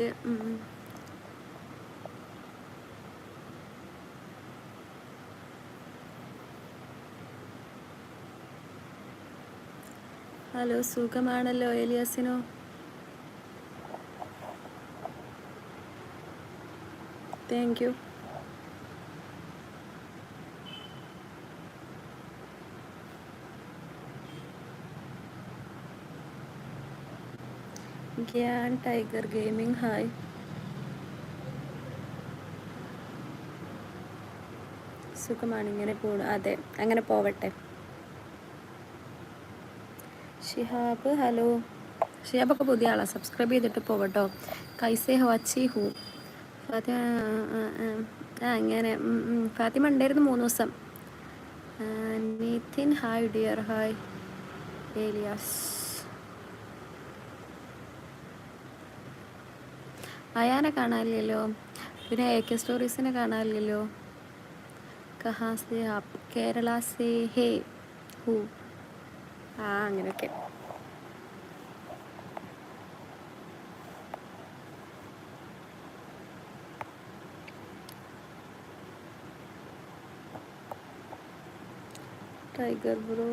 അതെ ഹലോ സുഖമാണല്ലോ ഏലിയാസിനോ thank you Gyan tiger gaming hi സുഖമാണ് ഇങ്ങനെ പോണു. അതെ അങ്ങനെ പോവട്ടെ. ഷിഹാബ് ഹലോ. ഷിഹാബൊക്കെ പുതിയ ആളാണ് സബ്സ്ക്രൈബ് ചെയ്തിട്ട് പോവട്ടോ. കൈസേ ഹോ അച്ചി ഹൂ. ഫാത്തിമ ആ അങ്ങനെ ഫാത്തിമ ഉണ്ടായിരുന്നു മൂന്ന് ദിവസം. Nithin hi dear hi Elias അയാനെ കാണാനില്ലല്ലോ. പിന്നെ എ കെ സ്റ്റോറീസിനെ കാണാനില്ലല്ലോ. കഹാ സേ ആപ്പ് കേരള സേ ഹേ ഹൂ. ആ അങ്ങനെയൊക്കെ. Tiger bro.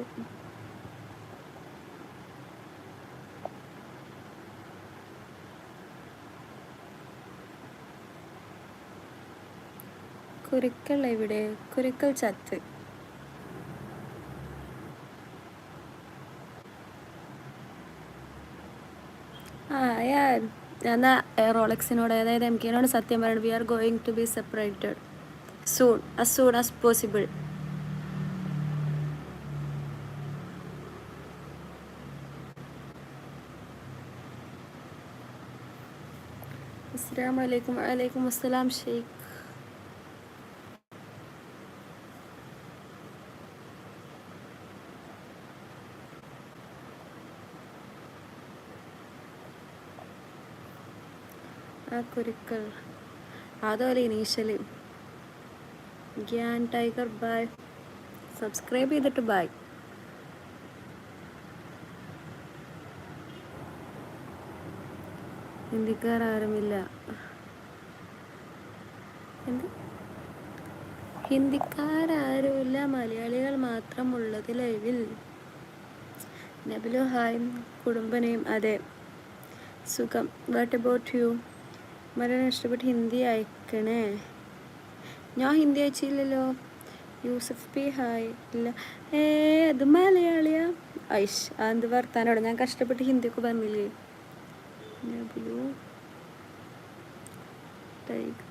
കുരുക്കൾ എവിടെ? കുരുക്കൾ ചത്ത്. ആ റോളക്സിനോട് അതായത് എം കെനോട് സത്യം പറയണം. We are going to be separated. Soon as soon as possible അസ്സാം വലൈക്കും വലൈക്കും അസ്സലാം ഷെയ്ഖ്. ആ കുരുക്കൾ. അതുപോലെ initially Gyan tiger bye. Subscribe ചെയ്തിട്ട് ബൈ. ഹിന്ദിക്കാർ ആരുമില്ല. എന്ത്? ഹിന്ദിക്കാരാരുമില്ല മലയാളികൾ മാത്രമുള്ളത് ലൈവിൽ. നബിലു ഹായും കുടുംബനെയും അതെ. സുഖം. വാട്ട് അബൌട്ട് യു മലയാളം ഇഷ്ടപ്പെട്ട് ഹിന്ദി അയക്കണേ. ഞാൻ ഹിന്ദി അയച്ചില്ലല്ലോ. Yusuf P hi. ഇല്ല. ഏ അത് മലയാളിയാ? ഐഷ് അത് വർത്താനോടെ ഞാൻ കഷ്ടപ്പെട്ട് ഹിന്ദിയൊക്കെ പറഞ്ഞില്ലേ? Nabilu tiger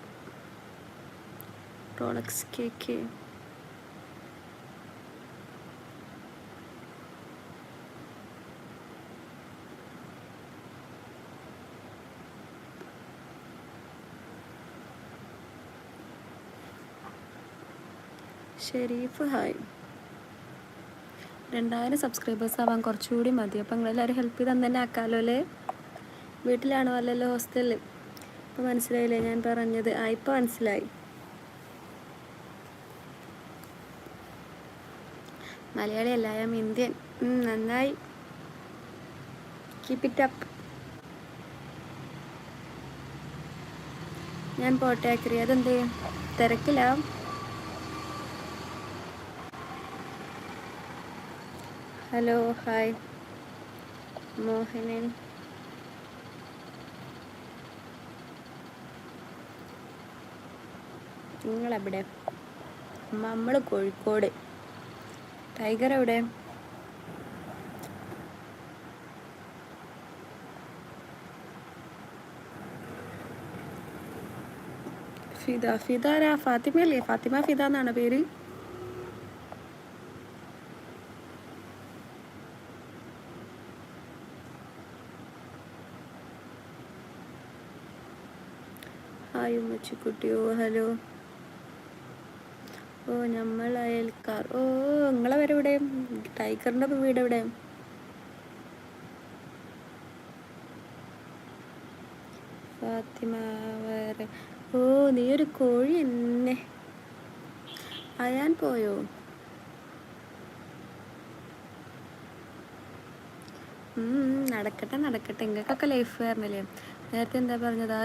K cake Sharif hi. രണ്ടായിരം സബ്സ്ക്രൈബേഴ്സ് ആവാൻ കുറച്ചുകൂടി മതി. അപ്പം നിങ്ങളെല്ലാവരും ഹെൽപ്പ് ചെയ്ത് തന്നെ ആക്കാമല്ലോ അല്ലേ? വീട്ടിലാണോ അല്ലല്ലോ ഹോസ്റ്റലിൽ ഇപ്പം മനസ്സിലായില്ലേ? ഞാൻ പറഞ്ഞത് ആ ഇപ്പം മനസ്സിലായി. മലയാളി അല്ല ഐ ഇന്ത്യൻ നന്നായി. കീപ്പ് ഇറ്റ് അപ്പ് ഞാൻ പോട്ടെ അതെന്ത്? തിരക്കിലാവും ഹലോ ഹായ് മോഹനൻ നിങ്ങളെവിടെ? നമ്മൾ കോഴിക്കോട്. ടൈഗർ എവിടെ? ഫിദ ഫിദ ഫാത്തിമ അല്ലേ ഫാത്തിമ ഫിദ എന്നാണ് പേര്. Hi ഉമ്മച്ചിക്കുട്ടിയോ hello. ഓ നമ്മൾ അയൽക്കാർ. ഓ നിങ്ങളെ വരെ ഇവിടെ ടൈഗറിന്റെ വീട് എവിടെ? ഫാത്തിമ വേറെ. ഓ നീ ഒരു കോഴി എന്നെ അയാൻ പോയോ? നടക്കട്ടെ നടക്കട്ടെ. ഇങ്ങൾക്കൊക്കെ ലൈഫ് വരണല്ലേ നേരത്തെ എന്താ പറഞ്ഞത്?